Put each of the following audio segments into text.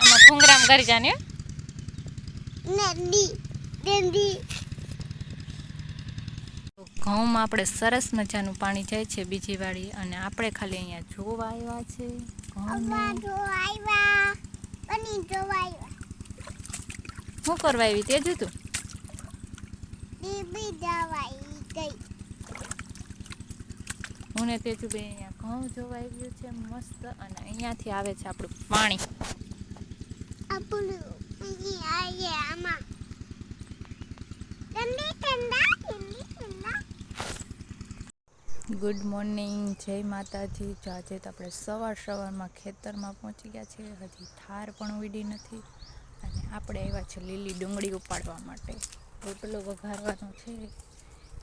આમાં ઘૂંઘરામ કરી જાને નંદી ઘઉંમાં આપણે સરસ મજાનું પાણી જાય છે બીજી વાળી અને આપણે ખાલી અહીંયા જોવા આવ્યા છે શું કરવા આવી તે જોતું હું ને તેજુબે અહીંયા ઘઉં જોવા આવ્યું છે મસ્ત અને અહીંયાથી આવે છે આપણું પાણી. ગુડ મોર્નિંગ જય માતાજી. જો આજે તો આપણે સવાર સવારમાં ખેતરમાં પહોંચી ગયા છે હજી થાર પણ ઉડી નથી. અને આપણે આવ્યા છે લીલી ડુંગળી ઉપાડવા માટે. રોટલો વઘારવાનો છે.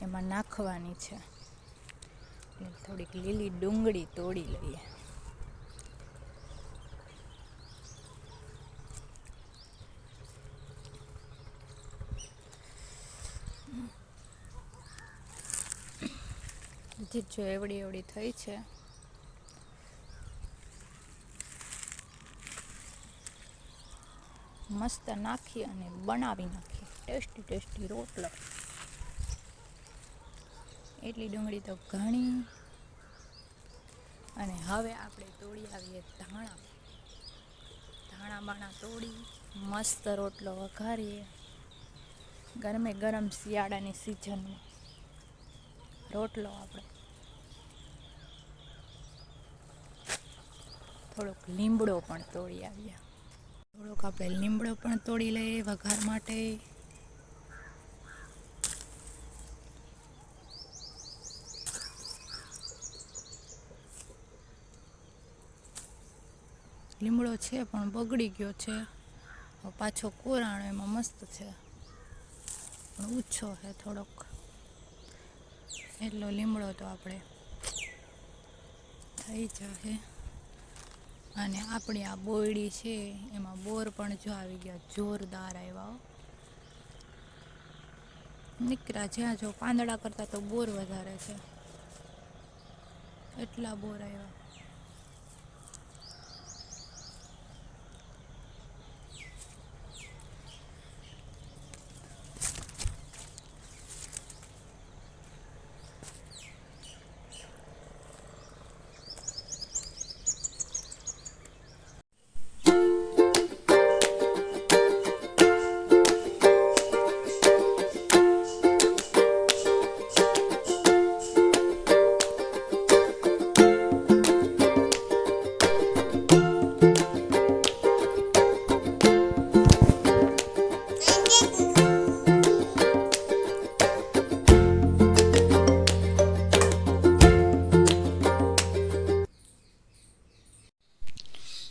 એમાં નાખવાની છે. થોડીક લીલી ડુંગળી તોડી લઈએ. જે જો એવડી એવડી થઈ છે. મસ્ત નાખી અને બનાવી નાખી. ટેસ્ટી ટેસ્ટી રોટલો. એટલી ડુંગળી તો ઘણી. અને હવે આપણે તોડી આવીએ ધાણા. ધાણા બાણા તોડી મસ્ત રોટલો વઘારીએ. ગરમે ગરમ શિયાળાની સિઝનમાં રોટલો આપણે. થોડોક લીમડો પણ તોડી આવ્યા થોડોક આપણે લીમડો પણ તોડી લઈએ વઘાર માટે. લીમડો છે, પણ બગડી ગયો છે. પાછો કોરાણો એમાં મસ્ત છે. પણ ઓછો છે થોડોક. એટલો લીમડો તો આપણે થઈ જશે. અને આપણી આ બોયડી છે, એમાં બોર પણ જો આવી ગયા, જોરદાર આવ્યા. નીકળ્યા જ્યાં જો પાંદડા કરતાં તો બોર વધારે છે. એટલા બોર આવ્યા.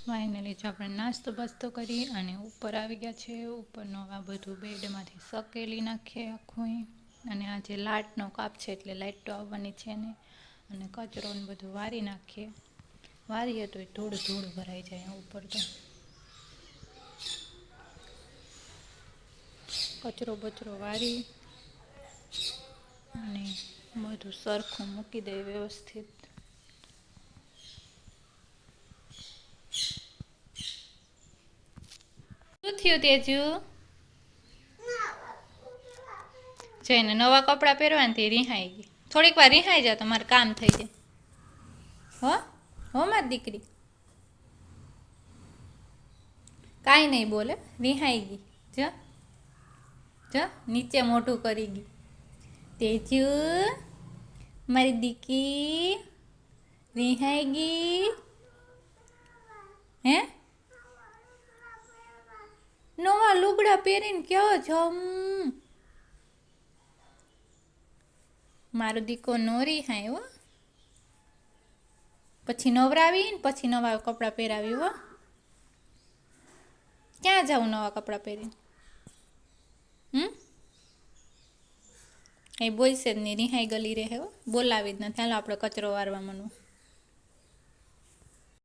ફાઇનલી જો આપણે નાસ્તો બાસ્તો કરી અને ઉપર આવી ગયા છે. ઉપરનો આ બધું બેડમાંથી સકેલી નાખીએ આખું. અને આ જે લાટનો કાપ છે એટલે લાઇટ તો આવવાની છે ને. અને કચરો ને બધું વારી નાખીએ. વારીએ તો એ ધૂળ ધૂળ ભરાઈ જાય ઉપર તો. કચરો બચરો વારી અને બધું સરખું મૂકી દે વ્યવસ્થિત. શું તેજુ? જઈને નવા કપડાં પહેરવાથી રિહાઈ ગઈ. થોડીક વાર રિહાઈ જાવ તમારે કામ થઈ જાય. હો? હો મારી દીકરી? કાંઈ નહીં બોલે, રિહાઈ ગઈ. જો. જો, નીચે મોઢું કરી ગઈ. તેજુ, મારી દીકરી રિહાઈ ગઈ. હે? નવા લુગડા પહેરીને કયો જમ મારો દીકો નોરી હાય હો. પછી નવરાવી ને પછી નવા કપડાં પહેરાવી હો. ક્યાં જાઉં નવા કપડાં પહેરીને? હમ? એ બોલશે જ નહીં રિહાઈ ગલી રહે હો. બોલાવી જ નથી હાલો આપણે કચરો વારવા મનું